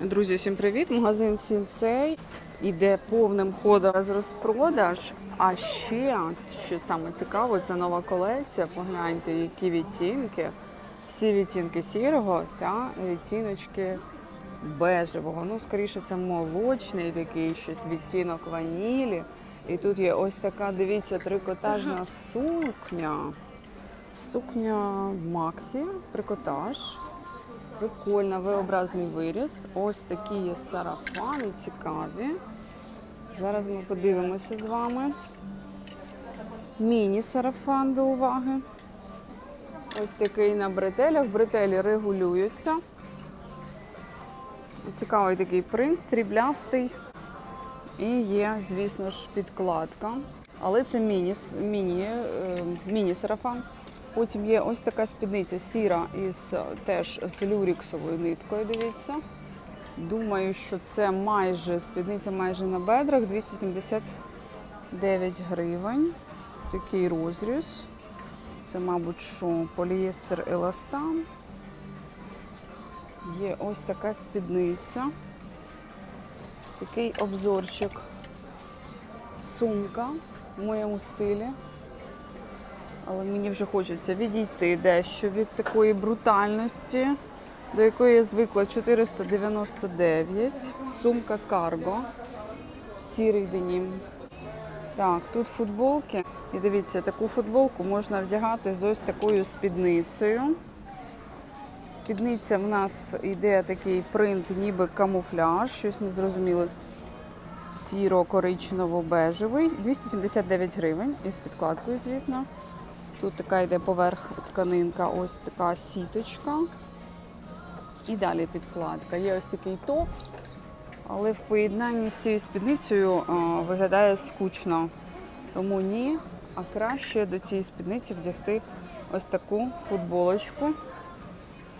Друзі, всім привіт! Магазин Сінцей іде повним ходом з розпродаж. А ще, що саме цікаво, це нова колекція. Погляньте, які відтінки. Всі відтінки сірого та відтіночки бежевого. Ну, скоріше, це молочний такий щось відтінок ванілі. І тут є ось така, дивіться, трикотажна сукня. Сукня Максі, трикотаж. Прикольно, V-образний виріз. Ось такі є сарафани цікаві. Зараз ми подивимося з вами. Міні-сарафан до уваги. Ось такий на бретелях. Бретелі регулюються. Цікавий такий принт, сріблястий. І є, звісно ж, підкладка. Але це міні, міні, е, міні-сарафан. Потім є ось така спідниця сіра із е, теж з люріксовою ниткою. Дивіться. Думаю, що це майже спідниця майже на бедрах 279 гривень. Такий розріз. Це, мабуть, що полієстер еластан. Є ось така спідниця. Такий обзорчик. Сумка в моєму стилі. Але мені вже хочеться відійти дещо від такої брутальності, до якої я звикла 499. Сумка Карго. Сірий денім. Так, тут футболки. І дивіться, таку футболку можна вдягати з ось такою спідницею. Спідниця в нас йде такий принт, ніби камуфляж, щось незрозуміле. Сіро-коричнево-бежевий. 279 гривень із підкладкою, звісно. Тут така йде поверх тканинка, ось така сіточка. І далі підкладка. Є ось такий топ, але в поєднанні з цією спідницею а, виглядає скучно. Тому ні, а краще до цієї спідниці вдягти ось таку футболочку.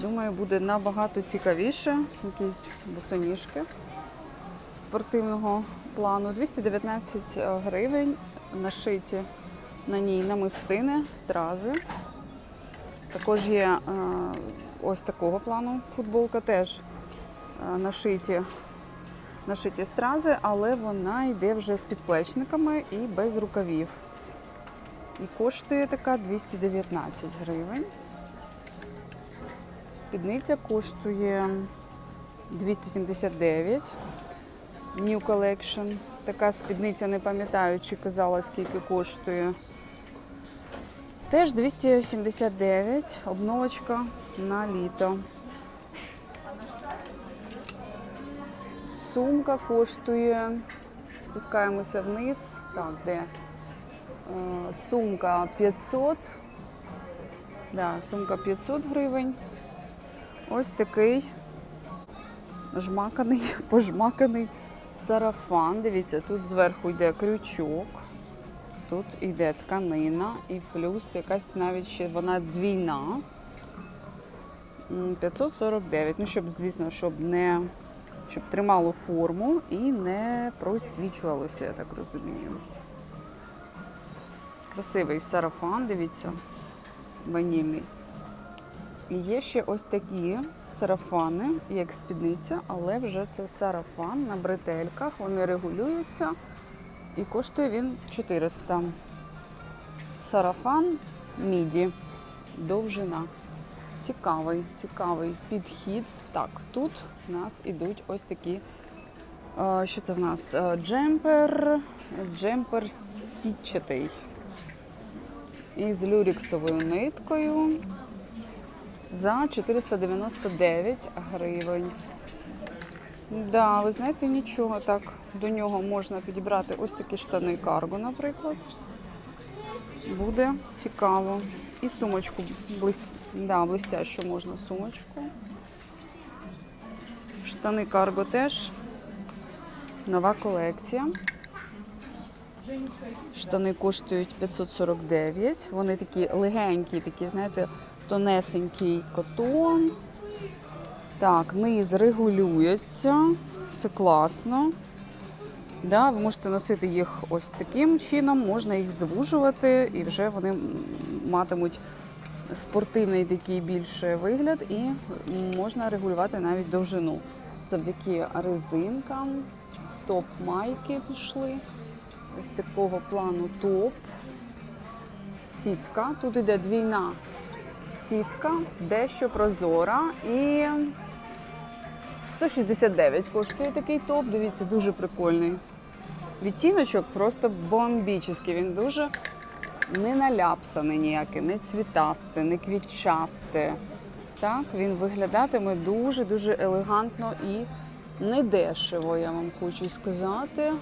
Думаю, буде набагато цікавіше. Якісь босоніжки спортивного плану. 219 гривень нашиті на ній намистини, стрази. Також є е, ось такого плану футболка, теж е, нашиті, нашиті стрази, але вона йде вже з підплечниками і без рукавів. І коштує така 219 гривень. Спідниця коштує 279. New Collection. Така спідниця, не пам'ятаю, чи казала, скільки коштує. Теж 279, обновочка на літо. Сумка коштує. Спускаємося вниз. Так, де? Е, Сумка 500. Да, сумка 500 гривень. Ось такий жмаканий, пожмаканий сарафан. Дивіться, тут зверху йде крючок. Тут йде тканина і плюс якась навіть ще вона двійна. 549. Ну, щоб, звісно, щоб не щоб тримало форму і не просвічувалося, я так розумію. Красивий сарафан, дивіться, ванільний. Є ще ось такі сарафани, як спідниця, але вже це сарафан на бретельках. Вони регулюються. І коштує він 400. Сарафан міді. Довжина. Цікавий, цікавий підхід. Так, тут у нас ідуть ось такі. е, Що це в нас? Е, Джемпер. Джемпер сітчатий. Із люріксовою ниткою. За 499 гривень. Да, ви знаєте, нічого так. До нього можна підібрати ось такі штани карго, наприклад. Буде цікаво. І сумочку блис... да, блистящу можна сумочку. Штани карго теж. Нова колекція. Штани коштують 549. Вони такі легенькі, такі, знаєте, тонесенький котон. Так, низ регулюється. Це класно. Да, ви можете носити їх ось таким чином, можна їх звужувати, і вже вони матимуть спортивний такий більше вигляд, і можна регулювати навіть довжину. завдяки резинкам. Топ майки пішли. Ось такого плану топ. Сітка. Тут іде двійна сітка, дещо прозора. І 169 коштує такий топ. Дивіться, дуже прикольний. Відтіночок просто бомбічний. Він дуже не наляпсаний ніякий, не цвітасте, не квітчасте. Так, він виглядатиме дуже-дуже елегантно і недешево, я вам хочу сказати.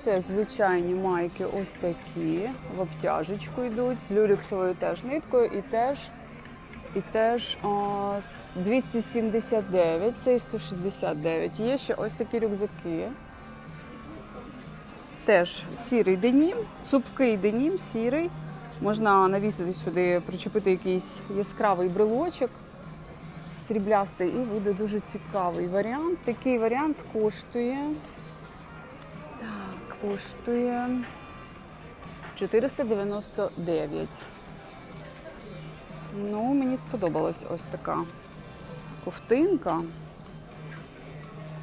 Це звичайні майки ось такі, в обтяжечку йдуть, з люрексовою теж ниткою і теж, і теж о, 279, це і 169. Є ще ось такі рюкзаки. Теж сірий денім, цупкий денім, сірий. Можна навісити сюди, причепити якийсь яскравий брелочок сріблястий, і буде дуже цікавий варіант. Такий варіант коштує. Так, коштує 499. Ну, мені сподобалась ось така ковтинка.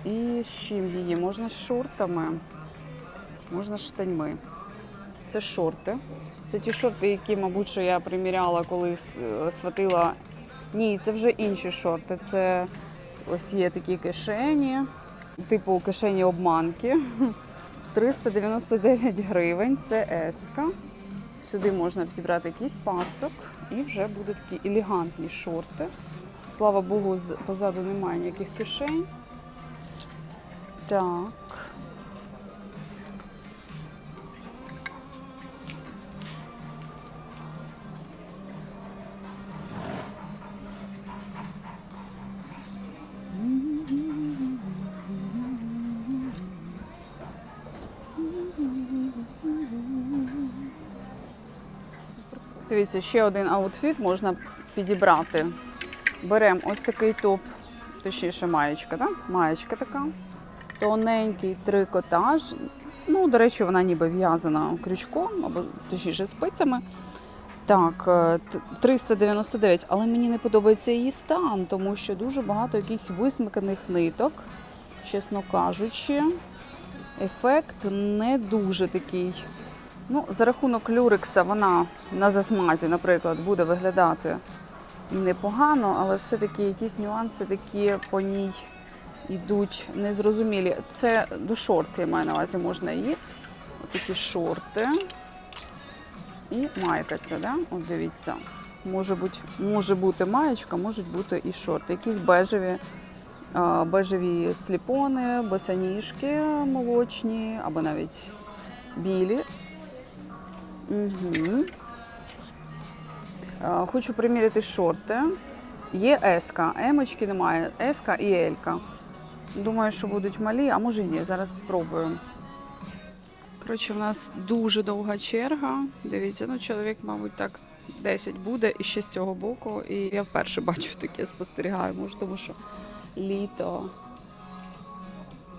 І з чим її? Можна з шортами, можна з штаньми. Це шорти. Це ті шорти, які, мабуть, що я приміряла, коли е, сватила. Ні, це вже інші шорти. Це ось є такі кишені, типу кишені обманки. 399 гривень. Це еска. Сюди можна підібрати якийсь пасок і вже будуть такі елегантні шорти. Слава Богу, позаду немає ніяких кишень. Так. Дивіться, ще один аутфіт можна підібрати. Беремо ось такий топ, точніше маєчка, так? Маєчка така. Тоненький трикотаж. Ну, до речі, вона ніби в'язана крючком або точніше спицями. Так, е, 399, але мені не подобається її стан, тому що дуже багато якихось висмиканих ниток, чесно кажучи. Ефект не дуже такий. Ну, за рахунок люрекса вона на засмазі, наприклад, буде виглядати непогано, але все-таки якісь нюанси такі по ній йдуть незрозумілі. Це до шорти, я маю на увазі, можна її. Отакі шорти. І майка ця, да? От дивіться. Може бути, може бути маєчка, можуть бути і шорти. Якісь бежеві, бежеві сліпони, босоніжки молочні, або навіть білі. Угу. Хочу приміряти шорти. Є еска, емочки немає, еска і елька. Думаю, що будуть малі, а може ні. Зараз спробую. Коротше, в нас дуже довга черга. Дивіться, ну чоловік, мабуть, так 10 буде і ще з цього боку. І я вперше бачу таке, спостерігаю, може, тому що літо.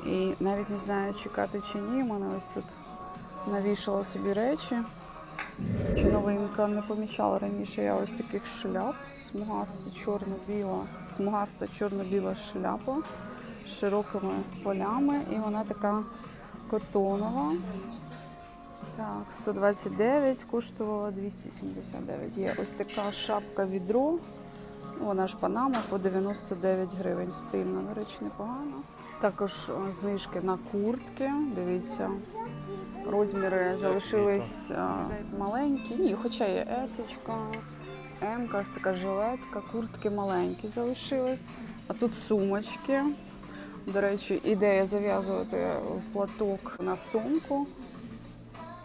І навіть не знаю, чекати чи ні. У мене ось тут навішала собі речі. Новинка не помічала раніше я ось таких шляп. Смугаста чорно-біла, смугаста чорно-біла шляпа з широкими полями. І вона така котонова. Так, 129 коштувала 279. Є ось така шапка відро. Вона ж панама по 99 гривень. Стильна, до речі, непогано. Також е, знижки на куртки. Дивіться, розміри залишились е, маленькі. Ні, хоча є есочка, М, ось така жилетка, куртки маленькі залишились. А тут сумочки. До речі, ідея зав'язувати платок на сумку.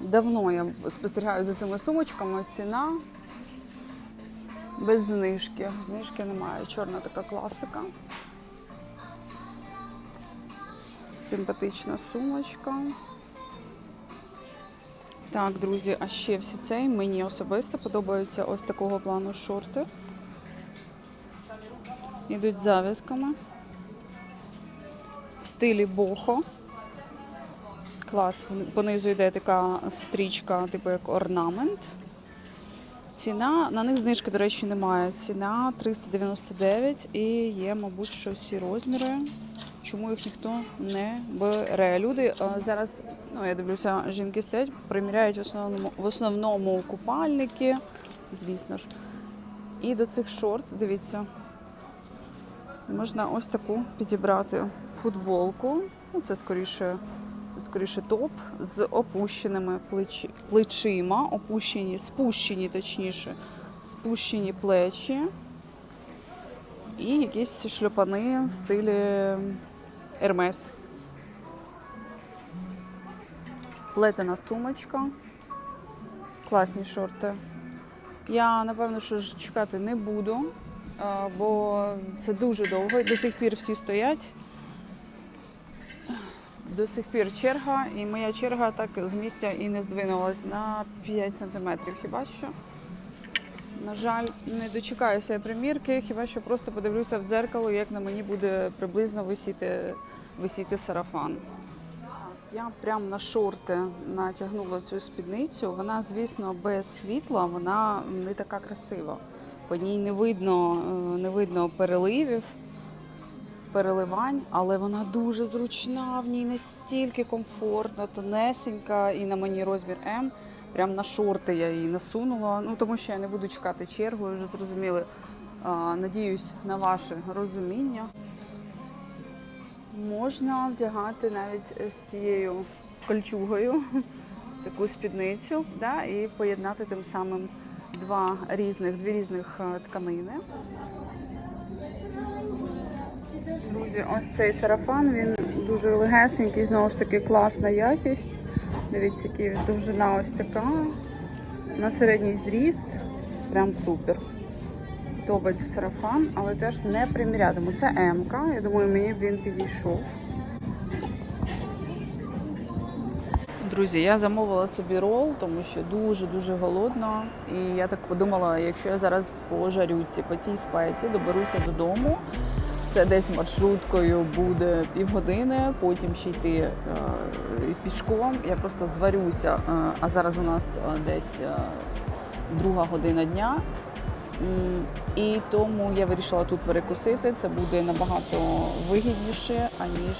Давно я спостерігаю за цими сумочками. Ціна без знижки. Знижки немає. Чорна така класика. Симпатична сумочка. Так, друзі, а ще всі цей мені особисто подобаються ось такого плану шорти. Ідуть з зав'язками. В стилі бохо. Клас. Понизу йде така стрічка, типу як орнамент. Ціна, на них знижки, до речі, немає. Ціна 399 і є, мабуть, що всі розміри. Чому їх ніхто не бере. Люди е, зараз, ну я дивлюся, жінки стоять, приміряють в основному в основному купальники, звісно ж. І до цих шорт, дивіться, можна ось таку підібрати футболку. Ну, це скоріше, це скоріше топ з опущеними плечі, плечима, опущені, спущені, точніше, спущені плечі. І якісь шльопани в стилі Ермес. Плетена сумочка. Класні шорти. Я напевно, що чекати не буду, бо це дуже довго. і До сих пір всі стоять. До сих пір черга, і моя черга так з місця і не здвинулась на 5 сантиметрів хіба що. На жаль, не дочекаюся примірки, хіба що просто подивлюся в дзеркало, як на мені буде приблизно висіти, висіти сарафан. Я прямо на шорти натягнула цю спідницю. Вона, звісно, без світла, вона не така красива. По ній не видно, е, не видно переливів, переливань, але вона дуже зручна, в ній настільки комфортно, тонесенька, і на мені розмір М. Прям на шорти я її насунула. Ну тому що я не буду чекати чергу, вже зрозуміли. Надіюсь на ваше розуміння. Можна вдягати навіть з цією кольчугою таку спідницю, да, і поєднати тим самим два різних, дві різних е, тканини. Друзі, ось цей сарафан, він дуже легесенький, знову ж таки класна якість. Дивіться, який довжина ось така. На середній зріст. Прям супер. Подобається сарафан, але теж не примірятиму. Це М-ка, Я думаю, мені він підійшов. Друзі, я замовила собі рол, тому що дуже-дуже голодна. І я так подумала, якщо я зараз пожарю ці по цій спеці, доберуся додому. Це десь маршруткою буде півгодини, потім ще йти е, пішком. Я просто зварюся, е, а зараз у нас е, десь е, друга година дня. І тому я вирішила тут перекусити. Це буде набагато вигідніше, аніж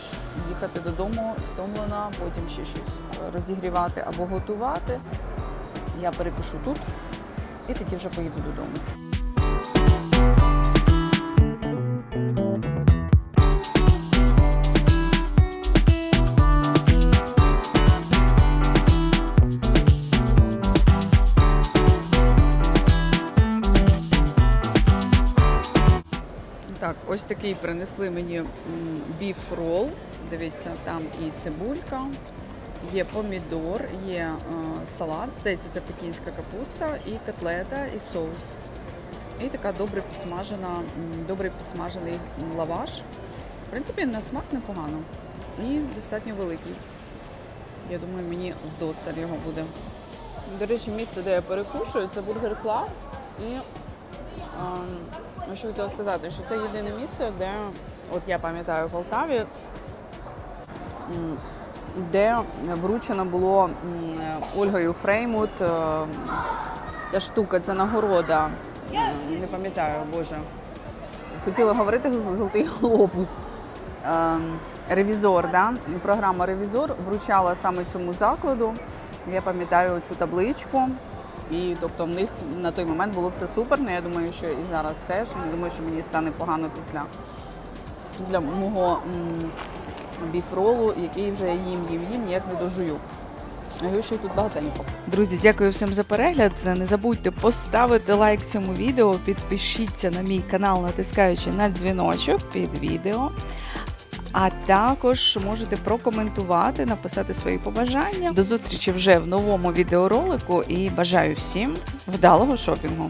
їхати додому втомлена, потім ще щось розігрівати або готувати. Я перекушу тут і тоді вже поїду додому. Ось такий принесли мені біф рол. Дивіться, там і цибулька, є помідор, є е, салат, здається, це пекінська капуста, і котлета, і соус. І така добре підсмажена, добре підсмажений лаваш. В принципі, на смак непогано. І достатньо великий. Я думаю, мені вдосталь його буде. До речі, місце, де я перекушую, це бургер Клаб. І ем, що хотіла сказати, що це єдине місце, де, от я пам'ятаю в Полтаві, де вручено було Ольгою Фреймут. е, Ця штука, це нагорода. Не пам'ятаю, Боже. Хотіла говорити Золотий глобус. Ем, Ревізор, да? програма Ревізор вручала саме цьому закладу. Я пам'ятаю цю табличку. І тобто в них на той момент було все супер. Ну, я думаю, що і зараз теж. Не думаю, що мені стане погано після, після мого біфролу, який вже їм їм їм, ніяк не дожую. Що тут багатенько. Друзі, дякую всім за перегляд. Не забудьте поставити лайк цьому відео, підпишіться на мій канал, натискаючи на дзвіночок під відео. А також можете прокоментувати, написати свої побажання. До зустрічі вже в новому відеоролику і бажаю всім вдалого шопінгу.